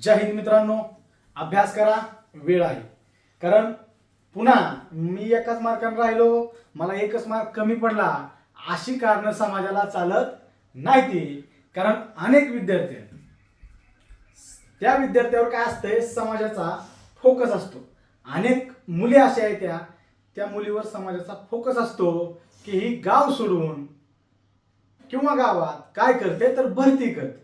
जय हिंद मित्रांनो अभ्यास करा वेळ आहे. कारण पुन्हा मी एकाच मार्काने राहिलो मला एकच मार्क कमी पडला अशी कारणं समाजाला चालत नाही ती कारण अनेक विद्यार्थी आहेत. त्या विद्यार्थ्यावर काय असतंय समाजाचा फोकस असतो. अनेक मुली अशा आहेत त्या त्या मुलीवर समाजाचा फोकस असतो की ही गाव सोडून किंवा गावात काय करते तर भरती करते.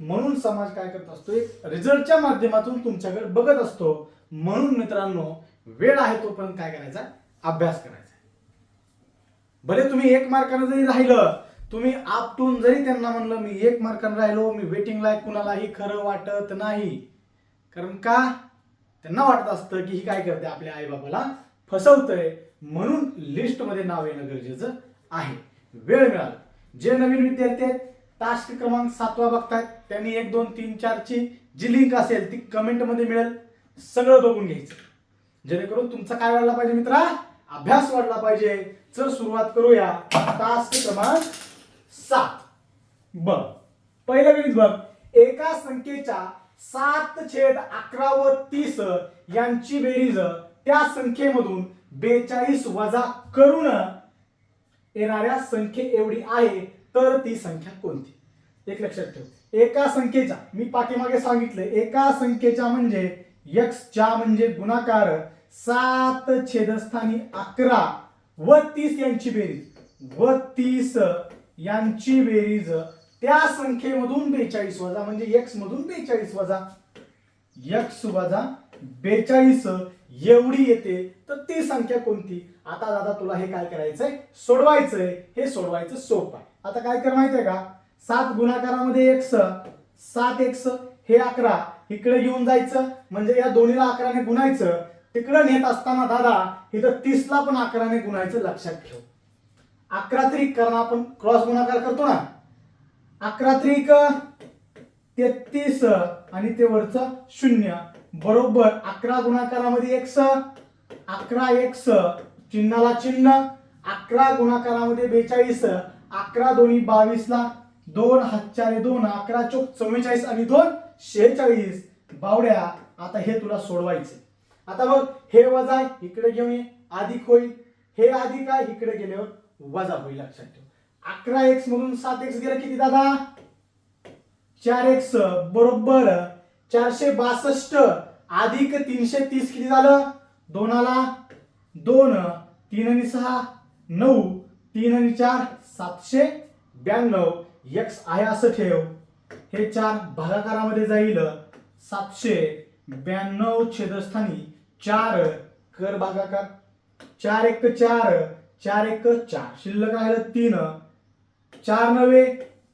म्हणून समाज काय करत असतो? एक रिझल्टच्या माध्यमातून तुमच्याकडे बघत असतो. म्हणून मित्रांनो वेळ आहे तोपर्यंत काय करायचा? अभ्यास करायचा. भले तुम्ही एक मार्काने जरी राहिलं तुम्ही आपटून जरी त्यांना म्हणलं मी एक मार्काने राहिलो मी वेटिंगला कुणालाही खरं वाटत नाही. कारण का? त्यांना वाटत असतं की ही काय करते? आपल्या आईबापाला फसवतंय. म्हणून लिस्टमध्ये नाव येणं गरजेचं आहे. वेळ मिळाला. जे नवीन विद्यार्थी आहेत टास्क क्रमांक सातवा बघतायत. त्यांनी एक दोन तीन चारची जी लिंक असेल ती कमेंटमध्ये मिळेल. सगळं बघून घ्यायचं. जेणेकरून तुमचा काय वाढला पाहिजे मित्रा? अभ्यास वाढला पाहिजे. चल सुरुवात करूया. टास्क क्रमांक सात. बघ. पहिल्या गणित बघ. एका संख्येच्या सात छेद अकरा व तीस यांची बेरीज त्या संख्येमधून बेचाळीस वजा करून येणाऱ्या संख्ये एवढी आहे. तर ती संख्या कोणती? एक लक्षात ठेव. एका संख्येच्या मी पाठीमागे सांगितलं एका संख्येच्या म्हणजे यक्सच्या म्हणजे गुणाकार सात छेदस्थानी अकरा व तीस यांची बेरीज. व तीस यांची बेरीज त्या संख्येमधून बेचाळीस वजा म्हणजे एक्स मधून बेचाळीस वजा. एक्स वजा बेचाळीस एवढी येते तर ती संख्या कोणती? आता दादा तुला हे काय करायचंय? सोडवायचंय. हे सोडवायचं सोपं आहे. आता काय कर माहितीये का? सात गुणाकारामध्ये एक्स सात एक्स हे अकरा. इकडे घेऊन जायचं म्हणजे या दोन्हीला अकराने गुणायचं. तिकडे नेत असताना दादा इथं तीसला पण अकराने गुणायचं लक्षात ठेव. अकरा त्रिक कारण आपण क्रॉस गुणाकार करतो ना? अकरा त्रिक तेहतीस आणि ते वरचं शून्य. बरोबर अकरा गुणाकारामध्ये एक्स अकरा एक्स चिन्हाला चिन्ह. अकरा गुणाकारामध्ये बेचाळीस अकरा दोन्ही बावीसला दोन हातचारे दोन अकरा चोक चव्वेचाळीस आणि दोन शेहेचाळीस. बावड्या आता हे तुला सोडवायचे आता बघ हे वजा इकडे घेऊन ये. अधिक होईल. हे अधिक आहे इकडे गेल्यावर वजा होईल लक्षात ठेव. अकरा एक्स मधून सात एक्स गेलं किती दादा? चार एक्स बरोबर. चारशे बासष्ट. अधिक तीनशे तीस किती झालं? दोनाला दोन तीन आणि सहा नऊ. तीन आणि चार सातशे ब्याण्णव एक्स आहे असं ठेव. हे चार भागाकारामध्ये जाईल. सातशे ब्याण्णव छेदस्थानी चार कर भागाकार. चार एक चार चार एक चार. शिल्लक राहिलं तीन. चार नवे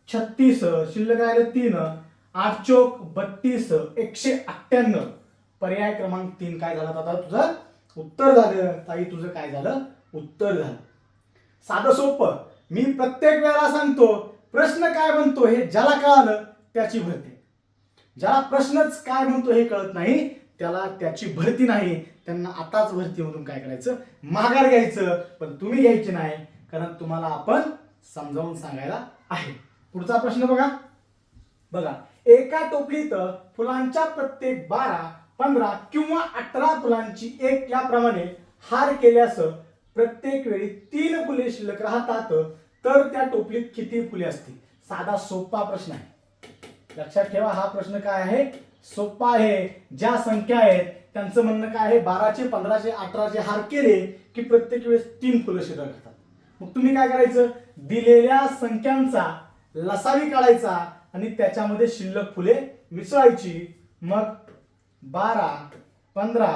छत्तीस. शिल्लक राहिलं तीन. आठ चोक बत्तीस एकशे अठ्ठ्याण्णव. पर्याय क्रमांक तीन काय झाला? आता तुझं उत्तर झालं. ताई तुझं काय झालं? उत्तर झालं. साधं सोपं. मी प्रत्येक वेळेला सांगतो प्रश्न काय म्हणतो हे ज्याला कळालं त्याची भरती. ज्याला प्रश्नच काय म्हणतो हे कळत नाही त्याला त्याची भरती नाही. त्यांना आताच भरतीमधून काय करायचं? माघार घ्यायचं. पण तुम्ही घ्यायचे नाही कारण तुम्हाला आपण समजावून सांगायला आहे. पुढचा प्रश्न बघा. बघा एका टोपलीत फुलांच्या प्रत्येक बारा पंधरा किंवा अठरा फुलांची एक याप्रमाणे हार केल्यास प्रत्येक वेळी तीन फुले शिल्लक राहतात तर त्या टोपलीत किती फुले असतील? साधा सोपा प्रश्न आहे. लक्षात ठेवा हा प्रश्न काय आहे? सोपा आहे. ज्या संख्या आहेत त्यांचं म्हणणं काय आहे? बाराचे पंधराशे अठराचे हार केले की प्रत्येक वेळेस तीन फुलं शिल्लक राहतात. मग तुम्ही काय करायचं? दिलेल्या संख्यांचा लसावी काढायचा आणि त्याच्यामध्ये शिल्लक फुले मिसळायची. मग बारा पंधरा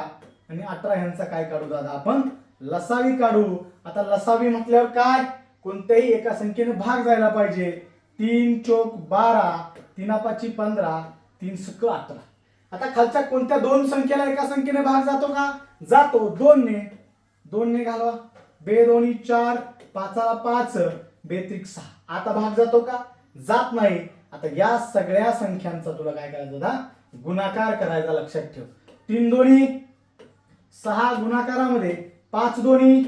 आणि अठरा यांचा काय काढू दादा आपण? लसावी काढू. आता लसावी म्हटल्यावर काय? कोणत्याही एका संख्येने भाग जायला पाहिजे. तीन चोक बारा तीनापाची पंधरा तीन सुक अठरा. आता खालच्या कोणत्या दोन संख्येला एका संख्येने भाग जातो का? जातो. दोनने. दोनने घालवा. बे दोन्ही चार पाचाला पाच बेत्रिक सहा. आता भाग जातो का? जात नाही. आता या सगळ्या संख्यांचा तुला काय करायचं दादा गुणाकार करायचा लक्षात ठेव. तीन दोन्ही सहा गुणाकारामध्ये पाच दोन्ही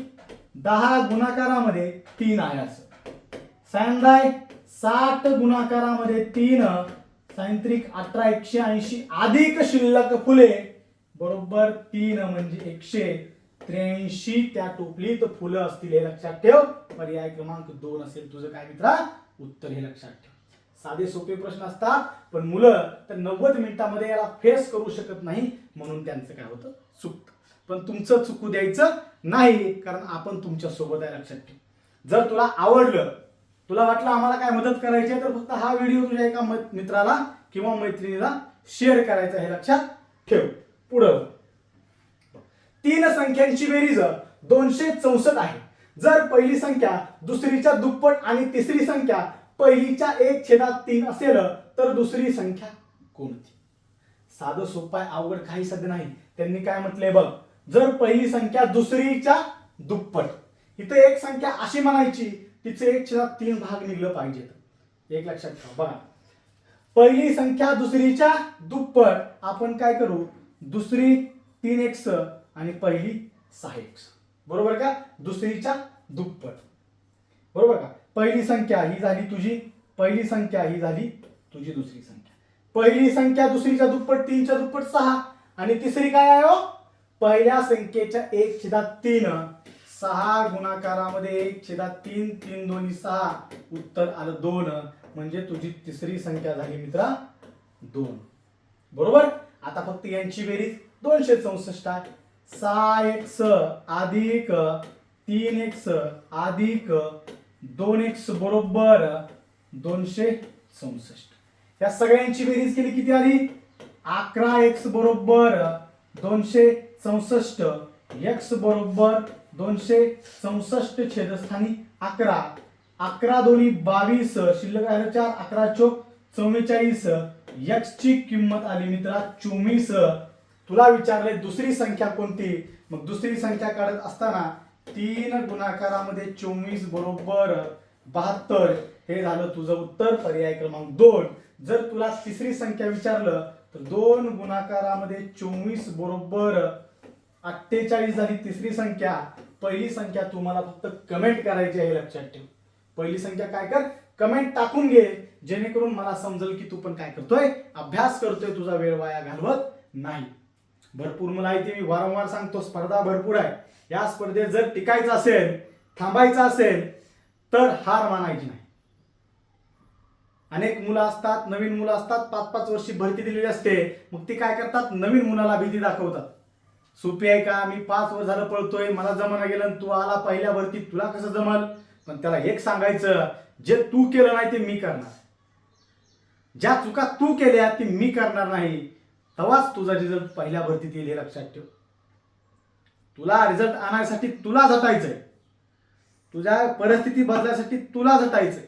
दहा गुणाकारामध्ये तीन आहे असं. सायंदाय साठ गुणाकारामध्ये तीन सायंत्रिक अठरा एकशे ऐंशी अधिक शिल्लक फुले बरोबर तीन म्हणजे एकशे त्र्याऐंशी. त्या टोपलीत फुलं असतील हे लक्षात ठेव. पर्याय क्रमांक दोन असेल तुझं काय मित्रा? उत्तर हे लक्षात ठेव. साधे सोपे प्रश्न असतात पण मुलं तर नव्वद मिनिटामध्ये याला फेस करू शकत नाही म्हणून त्यांचं काय होतं? चुकतं पण तुमचं चुकू द्यायचं नाही कारण आपण तुमच्यासोबत आहे लक्षात ठेव. जर तुला आवडलं तुला वाटलं आम्हाला काय मदत करायची आहे तर फक्त हा व्हिडिओ तुझ्या एका मित्राला किंवा मैत्रिणीला शेअर करायचा हे लक्षात ठेव. पुढं तीन संख्यांची बेरीज दोनशे चौसष्ट आहे. जर पहिली संख्या दुसरीच्या दुप्पट आणि तिसरी संख्या पहिलीच्या एक छेदात तीन असेल तर दुसरी संख्या कोणती? साधं सोपं आहे अवघड काही सध्या नाही. त्यांनी काय म्हटलंय बघ? जर पहिली संख्या दुसरीच्या दुप्पट इथं एक संख्या अशी म्हणायची तिचे एक छेदात तीन भाग निघलं पाहिजेत एक लक्षात ठेवा. बघा. पहिली संख्या दुसरीच्या दुप्पट आपण काय करू? दुसरी तीन एक्स आणि पहिली सहा एक्स. बरोबर का? दुसरीच्या दुप्पट. बरोबर का? पहिली संख्या ही झाली तुझी पहिली संख्या ही झाली तुझी दुसरी संख्या. पहिली संख्या दुसरीच्या दुप्पट तीनच्या दुप्पट सहा आणि तिसरी काय आहे हो? पहिल्या संख्येच्या एक छेदात तीन. सहा गुणाकारामध्ये एक छेदात तीन तीन दोन्ही सहा. उत्तर आलं दोन. म्हणजे तुझी तिसरी संख्या झाली मित्रा दोन. बरोबर? आता फक्त यांची बेरीज दोनशे चौसष्ट आहे. सहा एक्स अधिक तीन एक्स अधिक दोन एक्स बरोबर दोनशे चौसष्ट. या सगळ्यांची बेरीज केली किती आली? अकरा एक्स बरोबर दोनशे चौसष्ट. एक्स बरोबर दोनशे चौसष्ट छेदस्थानी अकरा. अकरा दोन्ही बावीस. शिल्लक राहिलं चार. अकरा चोक चव्वेचाळीस. एक्स ची किंमत आली मित्रा चोवीस. तुला विचारले दुसरी संख्या कोणती? मग दुसरी संख्या काढत असताना तीन गुणाकारामध्ये चोवीस बरोबर बहात्तर. हे झालं तुझं उत्तर. पर्याय क्रमांक दोन. जर तुला तिसरी संख्या विचारलं तर दोन गुणाकारामध्ये चोवीस बरोबर अठ्ठेचाळीस झाली तिसरी संख्या पहिली संख्या तुम्हाला फक्त कमेंट करायची आहे लक्षात ठेव. पहिली संख्या काय कर? कमेंट टाकून घे जेणेकरून मला समजेल की तू पण काय करतोय अभ्यास करतोय तुझा वेळ वाया घालवत नाही. भरपूर माहिती मी वारंवार सांगतो स्पर्धा भरपूर आहे. या स्पर्धेत जर टिकायचं असेल थांबायचं असेल तर हार मानायची नाही. अनेक मुलं असतात नवीन मुलं असतात पाच पाच वर्षी भरती दिलेली असते मग ती काय करतात? नवीन मुलाला भीती दाखवतात. सोपी आहे का? मी पाच वर्ष झालं पळतोय मला जमाना गेलं आणि तू आला पहिल्या वरती तुला कसं जमल? पण त्याला एक सांगायचं जे तू केलं नाही ते मी करणार. ज्या चुका तू केल्या ते मी करणार नाही. तेव्हाच तुझा रिझल्ट पहिल्या भरतीत येईल हे लक्षात ठेव. तुला रिझल्ट आणण्यासाठी तुला झटायचंय. तुझ्या परिस्थिती बदलायसाठी तुला झटायचंय.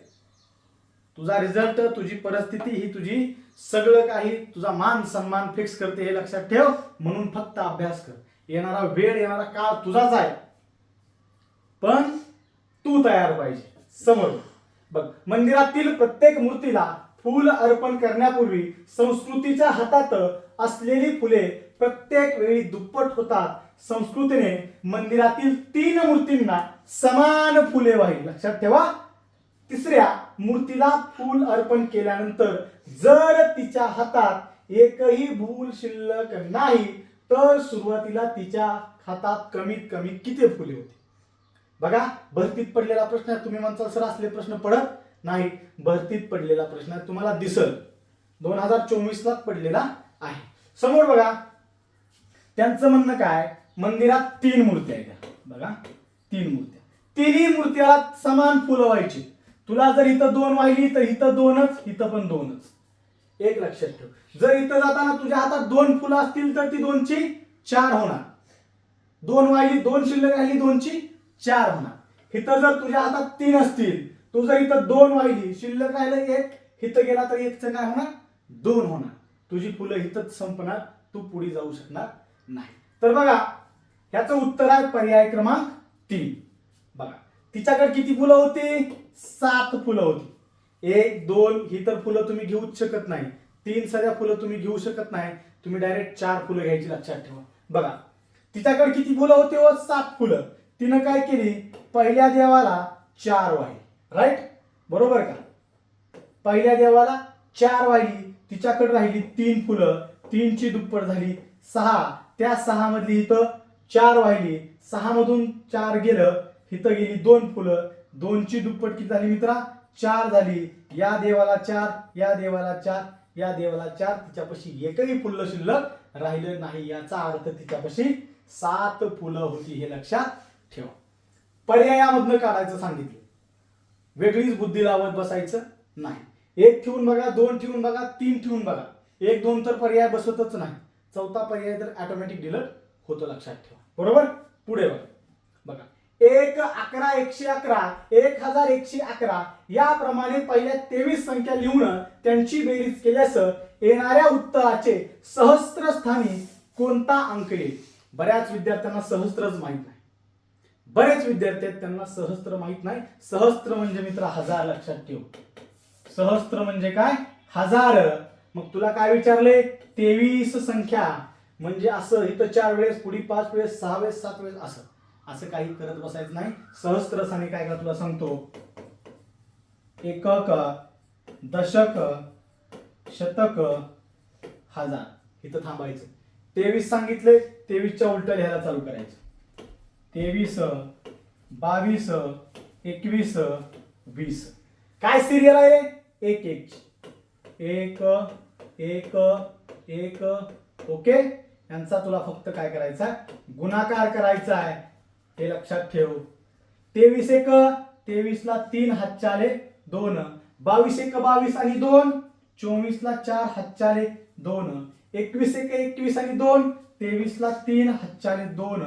तुझा रिझल्ट तुझी परिस्थिती ही तुझी सगळं काही तुझा मान सन्मान फिक्स करते हे लक्षात ठेव म्हणून फक्त अभ्यास कर. येणारा वेळ येणारा काळ तुझाच आहे. पण तू तयार पाहिजे समोर. बघ मंदिरातील प्रत्येक मूर्तीला फूल अर्पण करण्यापूर्वी संस्कृतीच्या हातात असलेली फुले प्रत्येक वेळी दुप्पट होतात. संस्कृतीने मंदिरातील तीन मूर्तींना समान फुले वाहिली लक्षात ठेवा. तिसऱ्या मूर्तीला फूल अर्पण केल्यानंतर जर तिच्या हातात एकही भूल शिल्लक नाही तर सुरुवातीला तिच्या हातात कमीत कमी किती फुले होती? बघा भरतीत पडलेला प्रश्न आहे तुम्ही म्हणता सर असले प्रश्न पडत नाही. भरतीत पडलेला प्रश्न आहे तुम्हाला दिसल. दोन हजार चोवीस लाच पडलेला आहे. समोर बघा त्यांचं म्हणणं काय? मंदिरात तीन मूर्त्या आहेत. बघा तीन मूर्त्या. तिन्ही मूर्त्याला समान फुलं व्हायची. तुला जर इथं दोन वाहिली तर इथं दोनच इथं पण दोनच. एक लक्षात ठेव. जर इथं जाताना तुझ्या हातात दोन फुलं असतील तर ती दोनची चार होणार. दोन वाहिली दोन शिल्लक राहिली दोनची चार होणार. इथं जर तुझ्या हातात तीन असतील तू जर इथं दोन वाहिली शिल्लक राहिलं एक इथं गेला तर एकचं काय होणार? दोन होणार. तुझी फुलं इथंच संपणार तू पुढे जाऊ शकणार नाही. तर बघा ह्याचं उत्तर आहे पर्याय क्रमांक तीन. तिच्याकडे किती फुलं होती? सात फुलं होती. एक दोन ही तर फुलं तुम्ही घेऊच शकत नाही. तीन सगळ्या फुलं तुम्ही घेऊ शकत नाही. तुम्ही डायरेक्ट चार फुलं घ्यायची लक्षात ठेवा. बघा तिच्याकडे किती फुलं होती व सात फुलं. तिनं काय केली? पहिल्या देवाला चार वाहिली. राईट बरोबर का? पहिल्या देवाला चार वाहिली. तिच्याकडे राहिली तीन फुलं. तीनची दुप्पट झाली सहा. त्या सहा मधली इथं चार वाहिली. सहा मधून चार गेलं. इथं गेली दोन फुलं. दोनची दुप्पट किती झाली मित्रा. चार झाली. या देवाला चार या देवाला चार या देवाला चार. तिच्यापाशी एकही फुल शिल्लक राहिलं नाही. याचा अर्थ तिच्यापाशी सात फुलं होती हे लक्षात ठेवा. पर्यायामधनं काढायचं सांगितलं. वेगळीच बुद्धी लावत बसायचं नाही. एक ठेवून बघा दोन ठेवून बघा तीन ठेवून बघा. एक दोन तर पर्याय बसतच नाही. चौथा पर्याय तर ऑटोमॅटिक डिलट होतो लक्षात ठेवा. बरोबर? पुढे बघा. बघा. एक अकरा एकशे अकरा एक हजार एकशे अकरा याप्रमाणे पहिल्या तेवीस संख्या लिहून त्यांची बेरीज केल्यास येणाऱ्या उत्तराचे सहस्त्र स्थानी कोणता अंक येईल? बऱ्याच विद्यार्थ्यांना सहस्त्रच माहीत नाही. बरेच विद्यार्थी आहेत त्यांना सहस्त्र माहीत नाही. सहस्त्र म्हणजे मित्र हजार लक्षात ठेव. सहस्त्र म्हणजे काय? हजार. मग तुला काय विचारले? तेवीस संख्या. म्हणजे असं इथं चार वेळेस पुढे पाच वेळेस सहा वेळेस सात वेळेस असं. असं काही करत बसायचं नाही. सहस्त्रसाने काय का तुला सांगतो? एकक दशक शतक हजार. इथं थांबायचं. तेवीस सांगितले तेवीसच्या उलट लिहायला चालू करायचं. तेवीस बावीस एकवीस वीस. काय सिरियल आहे? एक एक. एक एक एक. ओके? यांचा तुला फक्त काय करायचा आहे? गुणाकार करायचा आहे हे लक्षात ठेव. तेवीस एक तेवीस ला तीन हातचाले दोन. बावीस एक बावीस आणि दोन. चोवीस ला चार हातचाले दोन. एकवीस एक एकवीस आणि दोन. तेवीस ला तीन हातचाले दोन.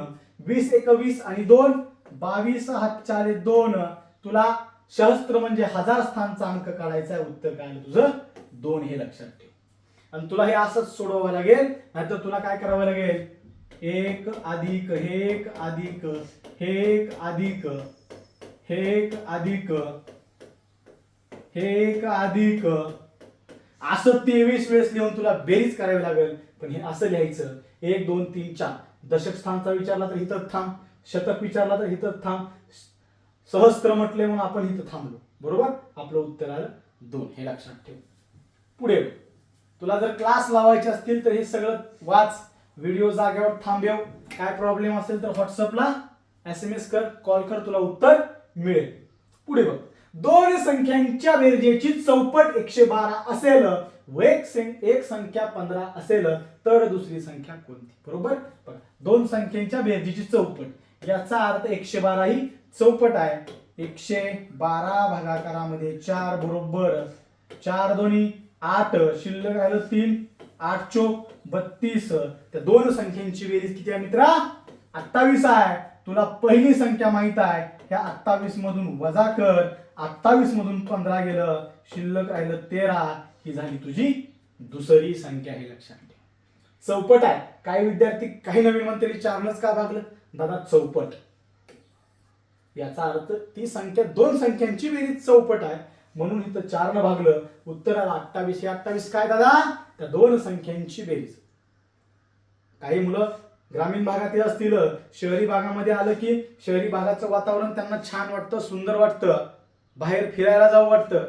वीस एक वीस आणि दोन. बावीस हातचाले दोन. तुला सहस्त्र म्हणजे हजार स्थानचा अंक काढायचा आहे उत्तर काय तुझं? दोन हे लक्षात ठेव. आणि तुला हे असंच सोडवावं लागेल नाहीतर तुला काय करावं लागेल? एक अधिक एक अधिक. हे एक अधिक हे एक अधिक हे एक अधिक. असं तेवीस वेळेस लिहून तुला बेरीज करावी लागेल पण हे असं लिहायचं. एक दोन तीन चार. दशक स्थानचा विचारला तर इथं थांब. शतक विचारला तर इथं थांब. सहस्त्र म्हटले म्हणून आपण इथं थांबलो. बरोबर? आपलं उत्तर आलं दोन. हे लक्षात ठेव. पुढे तुला जर क्लास लावायचे असतील तर हे सगळं वाच. व्हिडिओ जागेवर थांबेव. काय प्रॉब्लेम असेल तर व्हॉट्सअपला एस एम एस कर कॉल कर तुला उत्तर मिळेल. पुढे बघ. दोन संख्यांच्या बेरजेची चौपट एकशे बारा असेल व एक सं- एक संख्या पंधरा असेल तर दुसरी संख्या कोणती? बरोबर? बघा. दोन संख्यांच्या बेरजेची चौपट. याचा अर्थ एकशे बारा ही चौपट आहे. एकशे बारा भागाकारामध्ये चार बरोबर. चार दोन्ही आठ. शिल्लक राहिलं तीन. आठ चो बत्तीस. त्या दोन संख्यांची बेरीज किती आहे मित्रा? अठ्ठावीस आहे. तुला पहिली संख्या माहीत आहे. ह्या अठ्ठावीस मधून वजा कर. अठ्ठावीस मधून पंधरा गेलं. शिल्लक राहिलं तेरा. ही झाली तुझी दुसरी संख्या हे लक्षात ठेव. चौपट आहे. काही विद्यार्थी काही नवीन म्हणते चारनच का भागलं? दादा चौपट. याचा अर्थ ती संख्या दोन संख्यांची बेरीज चौपट आहे. म्हणून इथं चारनं भागलं. उत्तर आलं अठ्ठावीस हे अठ्ठावीस काय दादा? त्या दोन संख्यांची बेरीज. काही मुलं ग्रामीण भागातील असतील. शहरी भागामध्ये आलं की शहरी भागाचं वातावरण त्यांना छान वाटतं सुंदर वाटतं. बाहेर फिरायला जावं वाटतं.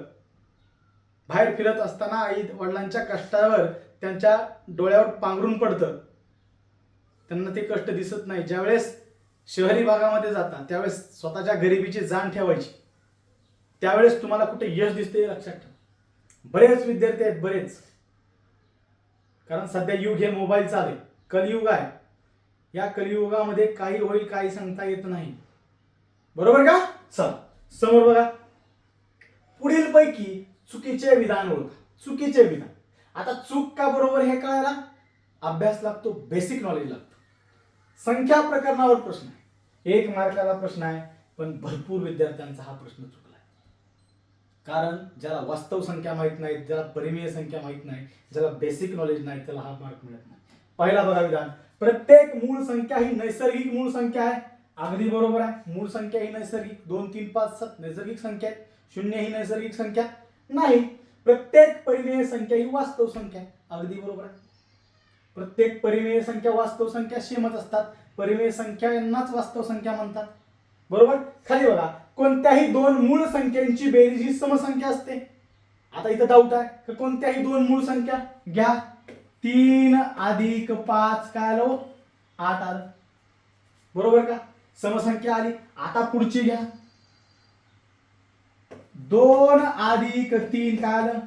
बाहेर फिरत असताना आई वडिलांच्या कष्टावर त्यांच्या डोळ्यावर पांघरून पडतं. त्यांना ते कष्ट दिसत नाही. ज्यावेळेस शहरी भागामध्ये जातात त्यावेळेस स्वतःच्या गरिबीची जाण ठेवायची. त्यावेळेस तुम्हाला कुठे यश दिसते लक्षात ठेवा. बरेच विद्यार्थी आहेत बरेच. कारण सध्या युग हे मोबाईलचं आहे. कलयुग आहे. या कलियुगामध्ये काही होईल काही सांगता येत नाही. बरोबर का? चल समोर बघा. पुढील पैकी चुकीचे विधान ओळखा चुकीचे विधान. आता चूक का बरोबर हे कळायला? अभ्यास लागतो बेसिक नॉलेज लागतो. संख्या प्रकरणावर प्रश्न आहे. एक मार्काला प्रश्न आहे पण भरपूर विद्यार्थ्यांचा हा प्रश्न चुकला कारण ज्याला वास्तव संख्या माहीत नाही ज्याला परिमेय संख्या माहीत नाही ज्याला बेसिक नॉलेज नाही त्याला हा मार्क मिळत नाही. पहिला बघा विधान. प्रत्येक मूळ संख्या ही नैसर्गिक मूळ संख्या आहे. अगदी बरोबर आहे. मूळ संख्या ही नैसर्गिक. दोन तीन पाच सात नैसर्गिक संख्या आहे शून्य ही नैसर्गिक संख्या नाही. प्रत्येक परिमेय संख्या ही वास्तव संख्या आहे. अगदी बरोबर आहे. प्रत्येक परिमेय संख्या वास्तव संख्या सेमच असतात. परिमेय संख्या यांनाच वास्तव संख्या म्हणतात. बरोबर? खाली बघा. कोणत्याही दोन मूळ संख्यांची बेरीज ही समसंख्या असते. आता इथं डाऊट आहे. कोणत्याही दोन मूळ संख्या घ्या. तीन अधिक पाच काय आलो हो? आठ आलं. बरोबर का? समसंख्या आली. आता पुढची घ्या. दोन अधिक तीन काय आलं?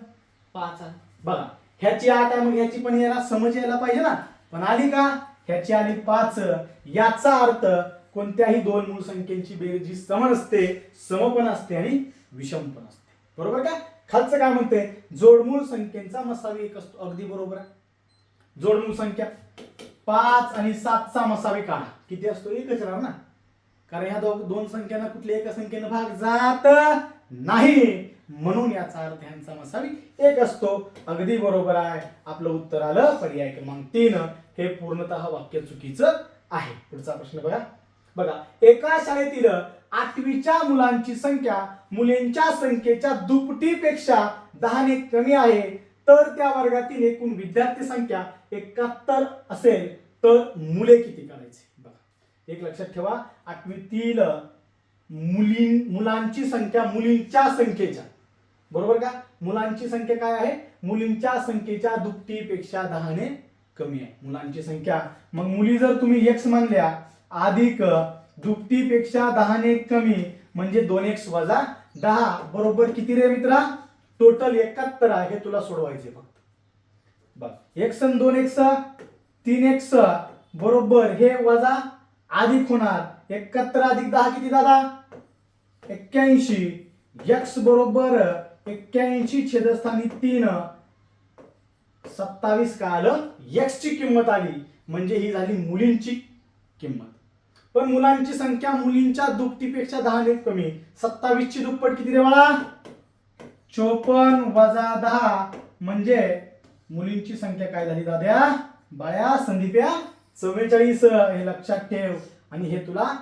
पाच आलं. बघा ह्याची आठ आहे मग ह्याची पण याला समज यायला पाहिजे ना. पण आली का? ह्याची आली पाच. याचा अर्थ कोणत्याही दोन मूळ संख्येची बेरजी ही सम असते सम पण असते आणि विषम पण असते. बरोबर का? खालचं काय म्हणते जोडमूळ संख्येचा मसावी एक असतो. अगदी बरोबर आहे. जोडमूळ संख्या पाच आणि सातचा सामसावे काढा. किती असतो? एकच राहणार ना? कारण ह्या दोन दोन संख्यांना कुठल्या एका संख्येनं भाग जात नाही. म्हणून याचा अर्थ ह्यांचा मसावी एक असतो. अगदी बरोबर आहे. आपलं उत्तर आलं. पर्याय क्रमांक तीन. हे पूर्णतः वाक्य चुकीचं आहे. पुढचा प्रश्न बघा. बघा एका शाळेतील आठवीच्या मुलांची संख्या मुलींच्या संख्येच्या दुपटीपेक्षा दहाने कमी आहे. तर त्या वर्गातील एकूण विद्यार्थी संख्या एकाहत्तर असेल तर मुले किती काढायची? बघा. एक लक्षात ठेवा आठवीतील मुली मुलांची संख्या मुलींच्या संख्येच्या. बरोबर का? मुलांची संख्या काय आहे? मुलींच्या संख्येच्या दुपटीपेक्षा दहाने कमी आहे. मुलांची संख्या. मग मुली जर तुम्ही एक्स मानल्या अधिक दुपटीपेक्षा दहाने कमी म्हणजे दोन एक्स वजा दहा. बरोबर किती रे मित्रा? टोटल एकाहत्तर आहे हे तुला सोडवायचे बघ. एक आणि दोन एक एक्स तीन एक्स बरोबर हे वजा अधिक होणार. एकाहत्तर अधिक दहा किती दादा? एक्क्याऐंशी. एक्स बरोबर एक्क्याऐंशी छेदस्थानी तीन. सत्तावीस काय आलं? एक्स ची किंमत आली. म्हणजे ही झाली मुलींची किंमत. पण मुलांची संख्या मुलींच्या दुपटीपेक्षा दहाने कमी. सत्तावीस ची दुप्पट किती रे बाळा? चोपन्न वजा दहा. म्हणजे मुलींची संख्या काय झाली दाद्या? बाया संदीप्या चव्वेचाळीस हे लक्षात ठेव. आणि हे तुला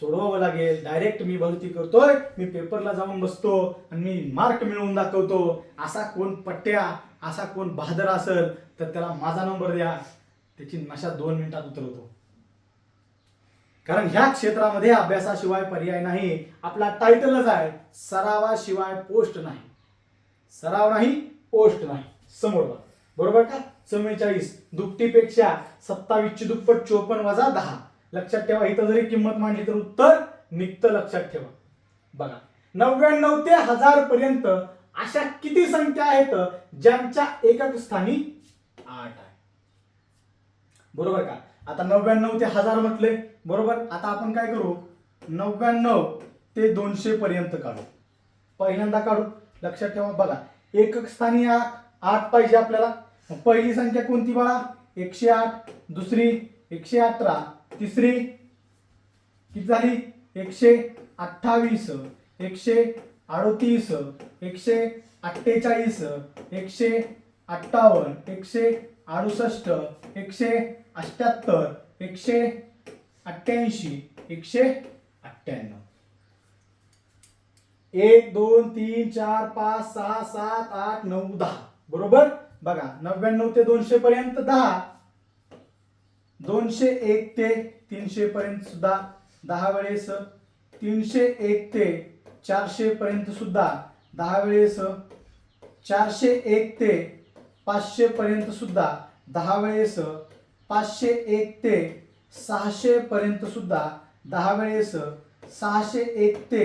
सोडवावं लागेल. डायरेक्ट मी भरती करतोय मी पेपरला जाऊन बसतो आणि मी मार्क मिळवून दाखवतो. असा कोण पट्ट्या असा कोण बहादर असेल तर त्याला माझा नंबर द्या. त्याची नशा दोन मिनिटात उतरवतो. कारण ह्या क्षेत्रामध्ये अभ्यासाशिवाय पर्याय नाही. आपला टायटलच आहे सरावाशिवाय पोस्ट नाही. सराव नाही पोस्ट नाही. समोर बघा. बरोबर का? चव्वेचाळीस दुपटीपेक्षा सत्तावीसची दुप्पट चोपन्न वजा दहा. लक्षात ठेवा इथं जरी किंमत मांडली तर उत्तर निघतं लक्षात ठेवा. बघा नव्याण्णव ते हजार पर्यंत अशा किती संख्या आहेत ज्यांच्या एकक स्थानी आठ आहे? बरोबर का? आता नव्याण्णव ते हजार म्हटले बरोबर? आता आपण काय करू? नव्याण्णव ते दोनशे पर्यंत काढू. पहिल्यांदा काढू. लक्षात ठेवा बघा एकक स्थानी आठ पाहिजे आपल्याला. मग पहिली संख्या कोणती बाळा? एकशे आठ. दुसरी एकशे अठरा. तिसरी किती झाली? एकशे अठ्ठावीस. एकशे अडतीस. एकशे अठ्ठेचाळीस. एकशे अठ्ठावन्न. एकशे अडुसष्ट. एकशे अठ्ठ्याहत्तर. एकशे अठ्ठ्याऐंशी. एकशे अठ्ठ्याण्णव. एक दोन तीन चार पाच सहा सात आठ नऊ दहा. बरोबर? बघा नव्याण्णव ते दोनशे पर्यंत दहा. दोनशे एक ते तीनशे पर्यंत सुद्धा दहा वेळेस. तीनशे एक ते चारशे पर्यंत सुद्धा दहा वेळेस. चारशे एक ते पाचशे पर्यंत सुद्धा दहा वेळेस. पाचशे एक ते सहाशे पर्यंत सुद्धा दहा वेळेस. सहाशे एक ते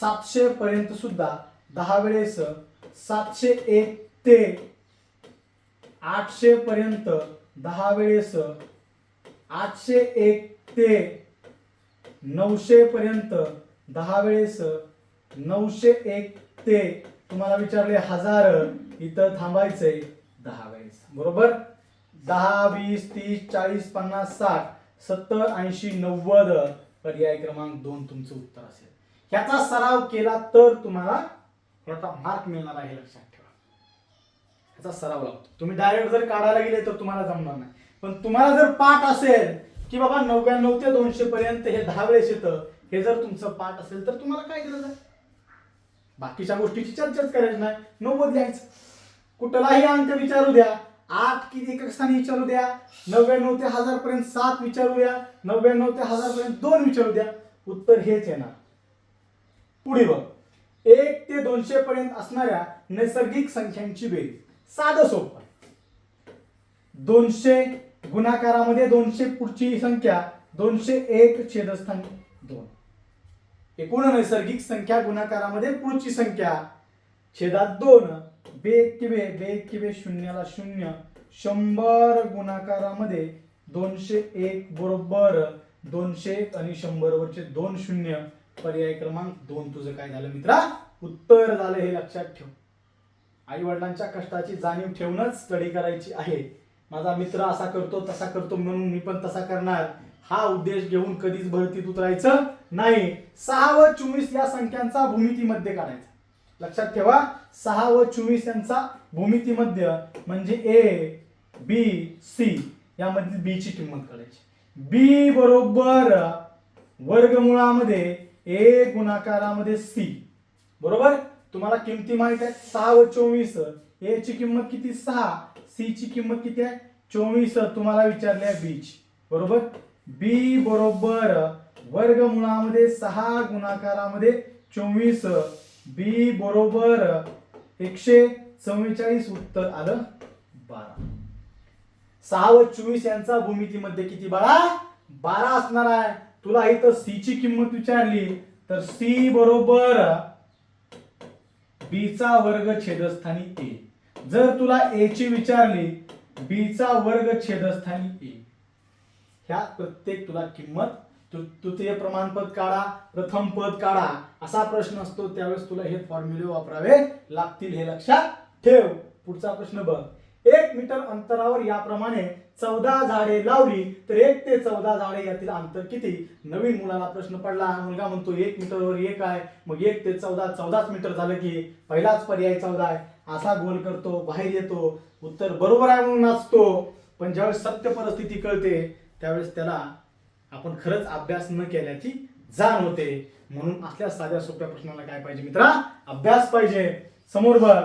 सातशे पर्यंत सुद्धा दहा वेळेस. सातशे एक ते आठशे पर्यंत दहा वेळेस आठशे एक ते नऊशे पर्यंत दहा वेळेस नऊशे एक ते तुम्हाला विचारले हजार इथं थांबायचंय दहा वेळेस. बरोबर? दहा वीस तीस चाळीस पन्नास साठ सत्तर ऐंशी नव्वद पर्याय क्रमांक दोन तुमचं उत्तर असेल. ह्याचा सराव केला तर तुम्हाला ह्याचा मार्क मिळणार आहे लक्षात. ह्याचा सराव लागतो तुम्ही डायरेक्ट जर काढायला गेले तर तुम्हाला जमणार नाही. पण तुम्हाला जर पाठ असेल की बाबा नव्याण्णव ते दोनशे पर्यंत हे दहा वेळेस येतं हे जर तुमचं पाठ असेल तर तुम्हाला काय गरज आहे? बाकीच्या गोष्टीची चर्चाच करायची नाही. नव्वद लिहायचं. कुठलाही अंक विचारू द्या. आठ किती एकक स्थानी विचारू द्या. नव्याण्णव ते हजार पर्यंत सात विचारू द्या. नव्याण्णव ते हजार पर्यंत दोन विचारू द्या. उत्तर हेच येणार. पुढे बघ. एक ते दोनशे पर्यंत असणाऱ्या नैसर्गिक संख्यांची बेरीज. साधं सोपं. दोनशे गुणाकारामध्ये दोनशे पुढची संख्या दोनशे एक छेदस्थान दोन. एकूण नैसर्गिक संख्या गुणाकारामध्ये पुढची संख्या छेदात दोन. बे किवे बे किवे शून्याला शून्य. शंभर गुणाकारामध्ये दोनशे एक बरोबर दोनशे एक आणि शंभर वरचे दोन शून्य. पर्याय क्रमांक दोन. तुझं काय झालं मित्रा? उत्तर झालं हे लक्षात ठेव. आई वडिलांच्या कष्टाची जाणीव ठेवूनच स्टडी करायची आहे. माझा मित्र असा करतो तसा करतो म्हणून मी पण तसा करणार. हा उद्देश घेऊन कधीच भरतीत उतरायचं नाही. सहा व चोवीस या संख्यांचा भूमितीमध्ये काढायचा. लक्षात ठेवा सहा व चोवीस यांचा भूमितीमध्ये म्हणजे ए बी सी यामधील बी ची किंमत काढायची. बी बरोबर वर्गमुळामध्ये ए गुणाकारामध्ये सी बरोबर? तुम्हाला किमती माहीत आहे सहा व चोवीस. ए ची किंमत किती? सहा. सी ची किंमत किती आहे? चोवीस. तुम्हाला विचारले आहे बीच बरोबर? बी बरोबर वर्गमुळामध्ये सहा गुणाकारामध्ये चोवीस. बी बरोबर एकशे चव्वेचाळीस उत्तर आलं बारा. सहा व चोवीस यांचा भूमितीमध्ये किती बाळा? बारा असणार आहे. तुला इथं सी ची किंमत विचारली तर सी बरोबर बीचा वर्ग छेदस्थानी ए जर तुला ए ची विचारली बीचा वर्ग छेदस्थानी ए ह्या प्रत्येक तुला किंमत तृतीय प्रमाणपद काढा प्रथम पद काढा. असा प्रश्न असतो त्यावेळेस तुला हे फॉर्म्युले वापरावे लागतील हे लक्षात ठेव. पुढचा प्रश्न बघ. एक मीटर अंतरावर याप्रमाणे चौदा झाडे लावली तर एक ते चौदा झाडे यातील अंतर किती? नवीन मुलाला प्रश्न पडला मुलगा म्हणतो एक मीटरवर एक आहे. मग एक ते चौदा चौदाच मीटर झालं की पहिलाच पर्याय चौदा आहे. असा गोल करतो बाहेर येतो. उत्तर बरोबर आहे म्हणून नाचतो. पण ज्यावेळेस सत्य परिस्थिती कळते त्यावेळेस त्याला आपण खरंच अभ्यास न केल्याची जाण होते. म्हणून असल्या साध्या सोप्या प्रश्नाला काय पाहिजे मित्रा? अभ्यास पाहिजे. समोर बघ.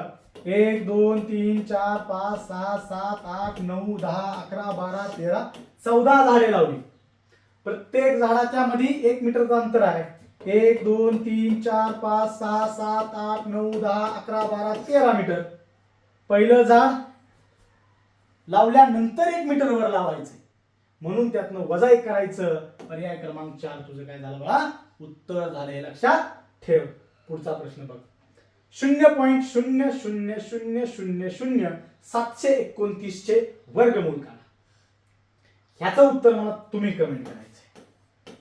एक दोन तीन चार पाच सहा सात आठ नऊ दहा अकरा बारा तेरा चौदा झाडे लावली. प्रत्येक झाडाच्या मध्ये एक मीटरचं अंतर आहे. एक दोन तीन चार पाच सहा सात आठ नऊ दहा अकरा बारा तेरा मीटर. पहिलं झाड लावल्यानंतर एक मीटरवर लावायचं. म्हणून त्यातनं वजा एक करायचं. पर्याय क्रमांक चार तुझं काय झालं बघा उत्तर झालंय लक्षात ठेव. पुढचा प्रश्न बघ. शून्य पॉईंट शून्य शून्य शून्य शून्य शून्य सातशे एकोणतीसचे वर्गमूल काढा ह्याचं उत्तर मला तुम्ही कमेंट करायचंय.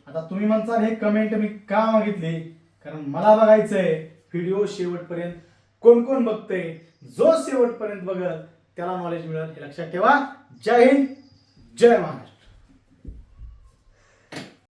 आता तुम्ही म्हणताल हे कमेंट मी का मागितली? कारण मला बघायचंय व्हिडिओ शेवटपर्यंत कोण कोण बघतंय जो शेवटपर्यंत बघल त्याला नॉलेज मिळेल. हे लक्षात ठेवा. जय हिंद जय महाराष्ट्र.